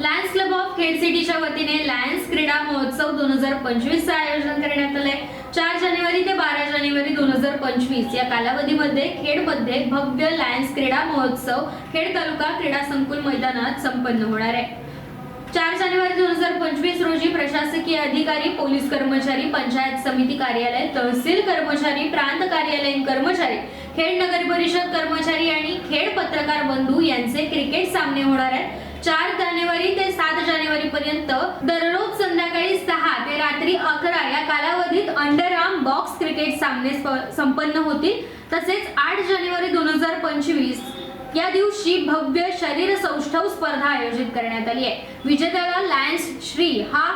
Lions club of Khed सिटीच्या वतीने Lions क्रीडा महोत्सव दोन हजार पंचवीसचं आयोजन करण्यात आलंय. चार जानेवारी ते बारा जानेवारी दोन हजार पंचवीस या कालावधीमध्ये खेडमध्ये भव्य लायन्स क्रीडा महोत्सव खेड तालुका क्रीडा संकुल मैदानात संपन्न होणार आहे. चार जानेवारी दोन हजार पंचवीस रोजी प्रशासकीय अधिकारी पोलीस कर्मचारी पंचायत समिती कार्यालय तहसील कर्मचारी प्रांत कार्यालयीन कर्मचारी खेड नगर परिषद कर्मचारी आणि खेड पत्रकार बंधू यांचे क्रिकेट सामने होणार आहेत. चार जानेवारी ते सात जानेवारी पर्यंत दररोज संध्याकाळी सहा ते रात्री अकरा या कालावधीत अंडर आर्म बॉक्स क्रिकेट सामने संपन्न होतील. तसेच आठ जानेवारी दोन हजार पंचवीस या दिवशी भव्य शरीर सौष्ठव स्पर्धा आयोजित करण्यात आली आहे. विजेत्याला लायन्स श्री हा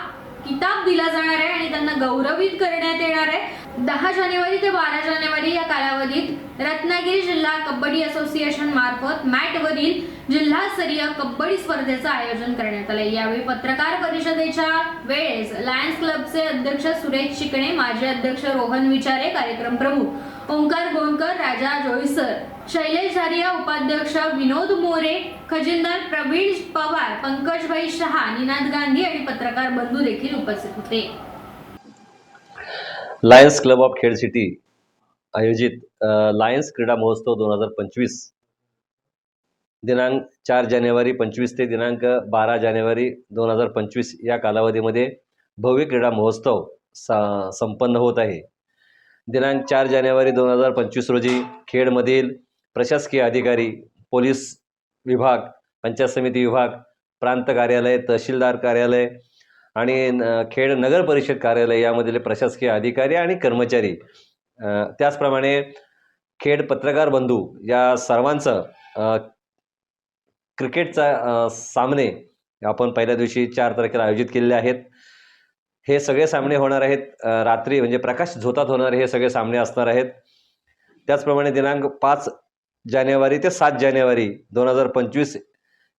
किताब दिला जाणार आहे आणि त्यांना गौरवित करण्यात येणार आहे. दहा जानेवारी ते बारा जानेवारी या कालावधीत रत्नागिरी जिल्हा कबड्डी असोसिएशन मार्फत मॅटवरील जिल्हास्तरीय कबड्डी स्पर्धेचं आयोजन करण्यात आलं यावेळी पत्रकार परिषदेच्या वेळेस लायन्स क्लबचे अध्यक्ष सुरेश चिकणे माजी अध्यक्ष रोहन विचारे कार्यक्रम प्रमुख ओंकार गोंडकर राजा जोईसर. शैलेश झारिया उपाध्यक्ष विनोद मोरे खजिनदार प्रवीण पवार पंकजभाई शहा निनाद गांधी आणि पत्रकार बंधू देखील उपस्थित होते. Lions Club of Khed City आयोजित लायन्स क्रीडा महोत्सव दोन हजार पंचवीस. दिनांक चार जानेवारी पंचवीस ते दिनांक बारा जानेवारी दोन हजार पंचवीस या कालावधीमध्ये भव्य क्रीडा महोत्सव संपन्न होत आहे. दिनांक चार जानेवारी दोन हजार पंचवीस रोजी खेडमधील प्रशासकीय अधिकारी पोलीस विभाग पंचायत समिती विभाग प्रांत कार्यालय तहसीलदार कार्यालय आणि न- खेड नगर परिषद कार्यालय यामधील प्रशासकीय अधिकारी आणि कर्मचारी. त्याचप्रमाणे खेड पत्रकार बंधू या सर्वांचं क्रिकेटचा सामने आपण पहिल्या दिवशी चार तारखेला आयोजित केलेले आहेत. हे सगळे सामने होणार आहेत रात्री म्हणजे प्रकाश झोतात होणारे हे सगळे सामने असणार आहेत. त्याचप्रमाणे दिनांक पाच जानेवारी ते सात जानेवारी दोन हजार पंचवीस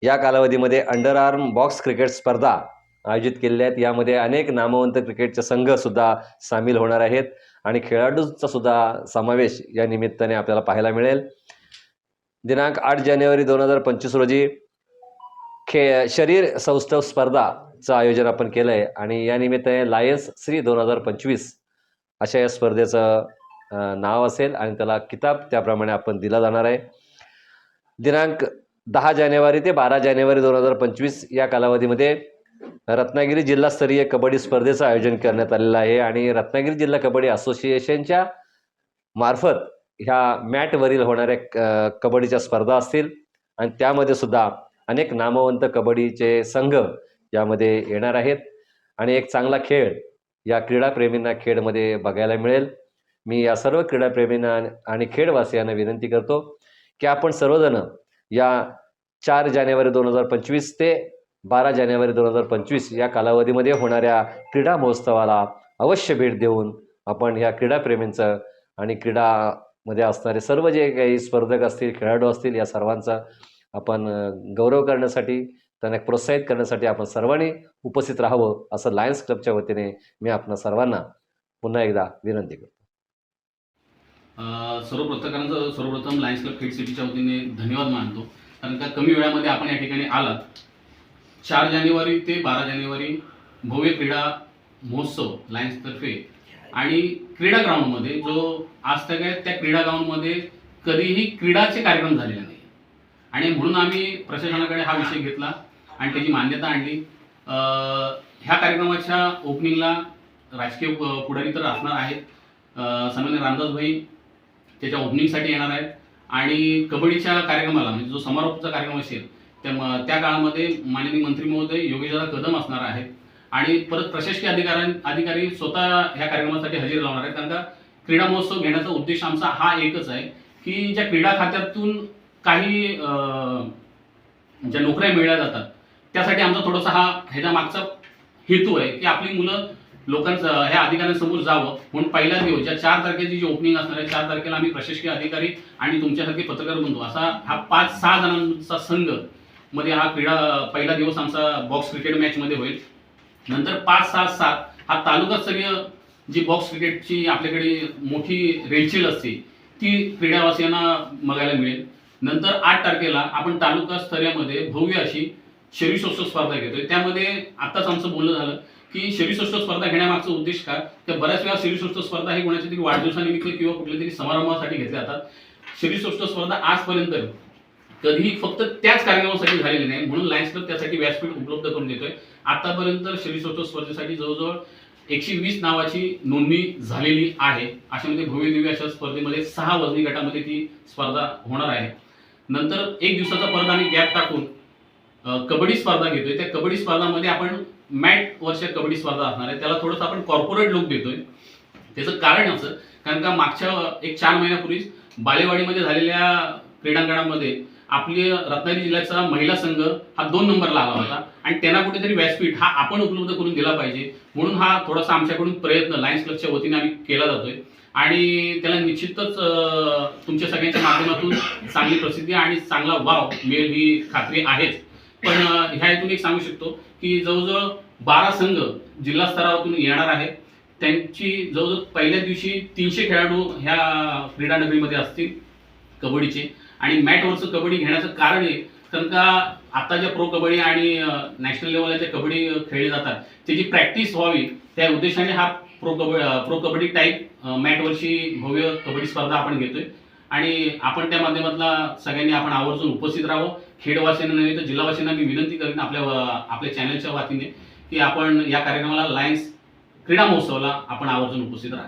या कालावधीमध्ये अंडर आर्म बॉक्स क्रिकेट स्पर्धा आयोजित केलेल्या आहेत. यामध्ये अनेक नामवंत क्रिकेटचे संघसुद्धा सामील होणार आहेत आणि खेळाडूंचा सुद्धा समावेश या निमित्ताने आपल्याला पाहायला मिळेल. दिनांक आठ जानेवारी दोन हजार पंचवीस रोजी खे शरीर सौष्ठव चं आयोजन आपण केलं आहे आणि या निमित्ताने लायन्स श्री दोन हजार पंचवीस अशा या स्पर्धेचं नाव असेल आणि त्याला किताब त्याप्रमाणे आपण दिला जाणार आहे. दिनांक दहा जानेवारी ते बारा जानेवारी दोन हजार पंचवीस या कालावधीमध्ये रत्नागिरी जिल्हास्तरीय कबड्डी स्पर्धेचं आयोजन करण्यात आलेलं आहे. आणि रत्नागिरी जिल्हा कबड्डी असोसिएशनच्या मार्फत ह्या मॅटवरील होणाऱ्या क कबड्डीच्या स्पर्धा असतील. आणि त्यामध्ये सुद्धा अनेक नामवंत कबड्डीचे संघ यामध्ये येणार आहेत. आणि एक चांगला खेळ या क्रीडाप्रेमींना खेळमध्ये बघायला मिळेल. मी या सर्व क्रीडाप्रेमींना आणि खेळवासियांना विनंती करतो की आपण सर्वजण या चार जानेवारी दोन हजार पंचवीस ते बारा जानेवारी दोन हजार पंचवीस या कालावधीमध्ये होणाऱ्या क्रीडा महोत्सवाला अवश्य भेट देऊन आपण या क्रीडाप्रेमींचं आणि क्रीडामध्ये असणारे सर्व जे काही स्पर्धक असतील खेळाडू असतील या सर्वांचा आपण गौरव करण्यासाठी त्यांना प्रोत्साहित करण्यासाठी आपण सर्वांनी उपस्थित राहावं असं लायन्स क्लबच्या वतीने मी आपणा सर्वांना पुन्हा एकदा विनंती करतो. सर्व पत्रकारांचं सर्वप्रथम लायन्स क्लब खेड सिटीच्या वतीने धन्यवाद मानतो. कारण का कमी वेळामध्ये आपण या ठिकाणी आलात. चार जानेवारी ते बारा जानेवारी भव्य क्रीडा महोत्सव लायन्सतर्फे आणि क्रीडा ग्राउंडमध्ये जो आज तक आहे त्या क्रीडा ग्राउंडमध्ये कधीही क्रीडाचे कार्यक्रम झालेले नाही. आणि म्हणून आम्ही प्रशासनाकडे हा विषय घेतला. आणि त्याची मान्यता आणली. ह्या कार्यक्रमाच्या ओपनिंगला राजकीय पुढारी तर असणार आहेत. अ, सन्मान्य रामदासभाई त्याच्या ओपनिंगसाठी येणार आहेत. आणि कबड्डीच्या कार्यक्रमाला म्हणजे जो समारोपचा कार्यक्रम असेल त्या म- त्या काळामध्ये माननीय मंत्री महोदय योगेशदादा कदम असणार आहेत. आणि परत प्रशासकीय अधिकाऱ्यां अधिकारी स्वतः ह्या कार्यक्रमासाठी हजेरी लावणार आहेत. कारण का क्रीडा महोत्सव घेण्याचा उद्देश आमचा हा एकच आहे की ज्या क्रीडा खात्यातून काही ज्या नोकऱ्या मिळल्या जातात त्यासाठी आमचा थोडासा हा ह्याच्या मागचा हेतू आहे की आपली मुलं लोकांचं ह्या अधिकाऱ्यांसमोर जावं. म्हणून पहिला दिवस ज्या चार तारखेची जी ओपनिंग असणार आहे चार तारखेला आम्ही प्रशासकीय अधिकारी आणि तुमच्यासारखे पत्रकार बंधू. असा हा पाच सहा जणांचा संघमध्ये हा क्रीडा पहिला दिवस आमचा बॉक्स क्रिकेट मॅच मध्ये होईल. नंतर पाच सहा सात हा तालुकास्तरीय जी बॉक्स क्रिकेटची आपल्याकडे मोठी रेलचेल असते ती क्रीडावासियांना बघायला मिळेल. नंतर आठ तारखेला आपण तालुका स्तरामध्ये भव्य अशी शरीरसोष्ठ स्पर्धा घेतोय. त्यामध्ये आताच आमचं बोलणं झालं की शरीरसोष्ठ स्पर्धा घेण्यामागचा उद्देश काय? तर बऱ्याच वेळा शरीरसोष्ठ स्पर्धा हे कोणाच्या तरी वाढदिवसानिमित्त किंवा कुठल्या तरी समारंभासाठी घेतल्या जातात. शरीरसोष्ठ स्पर्धा आजपर्यंत कधीही फक्त त्याच कार्यक्रमासाठी झालेली नाही. म्हणून लायन्स क्लब त्यासाठी व्यासपीठ उपलब्ध करून देतोय. आतापर्यंत शरीरसोष्ठ स्पर्धेसाठी जवळजवळ एकशे वीस नावाची नोंदणी झालेली आहे. अशामध्ये भव्य दिव्य अशा स्पर्धेमध्ये सहा वजनी गटामध्ये ती स्पर्धा होणार आहे. नंतर एक दिवसाचा परत आम्ही गॅप टाकून कबड्डी स्पर्धा घेतोय. त्या कबड्डी स्पर्धामध्ये आपण मॅट वर्ष कबड्डी स्पर्धा असणार आहे. त्याला थोडंसं आपण कॉर्पोरेट लुक देतोय. त्याचं कारण असं कारण का मागच्या एक चार महिन्यापूर्वीच बालेवाडीमध्ये झालेल्या क्रीडांगणामध्ये आपली रत्नागिरी जिल्ह्याचा महिला संघ हा दोन नंबरला आला होता. आणि त्यांना कुठेतरी व्यासपीठ हा आपण उपलब्ध करून दिला पाहिजे. म्हणून हा थोडासा आमच्याकडून प्रयत्न लायन्स क्लबच्या वतीने आम्ही केला जातोय. आणि त्याला निश्चितच तुमच्या सगळ्यांच्या माध्यमातून चांगली प्रसिद्धी आणि चांगला वाव मिळेल ही खात्री आहेच. पण ह्या इथून एक सांगू शकतो की जवळजवळ बारा संघ जिल्हा स्तरावरून येणार आहेत. त्यांची जवळजवळ पहिल्या दिवशी तीनशे खेळाडू ह्या क्रीडा नगरीमध्ये असतील कबड्डीचे. आणि मॅटवरचं कबड्डी घेण्याचं कारण आहे कारण का आता ज्या प्रो कबड्डी आणि नॅशनल लेवलला ज्या कबड्डी खेळले जातात त्याची प्रॅक्टिस व्हावी त्या उद्देशाने हा pro kabaddi pro kabaddi type मॅटवरची भव्य कबड्डी स्पर्धा आपण घेतोय. आणि आपण त्या माध्यमातला सगळ्यांनी आपण आवर्जून उपस्थित राहावं. खेडवासियांना नव्हे तर जिल्हावासियांना मी विनंती करेन आपल्या आपल्या चॅनलच्या वतीने की आपण या कार्यक्रमाला लायन्स क्रीडा महोत्सवाला आपण आवर्जून उपस्थित राहा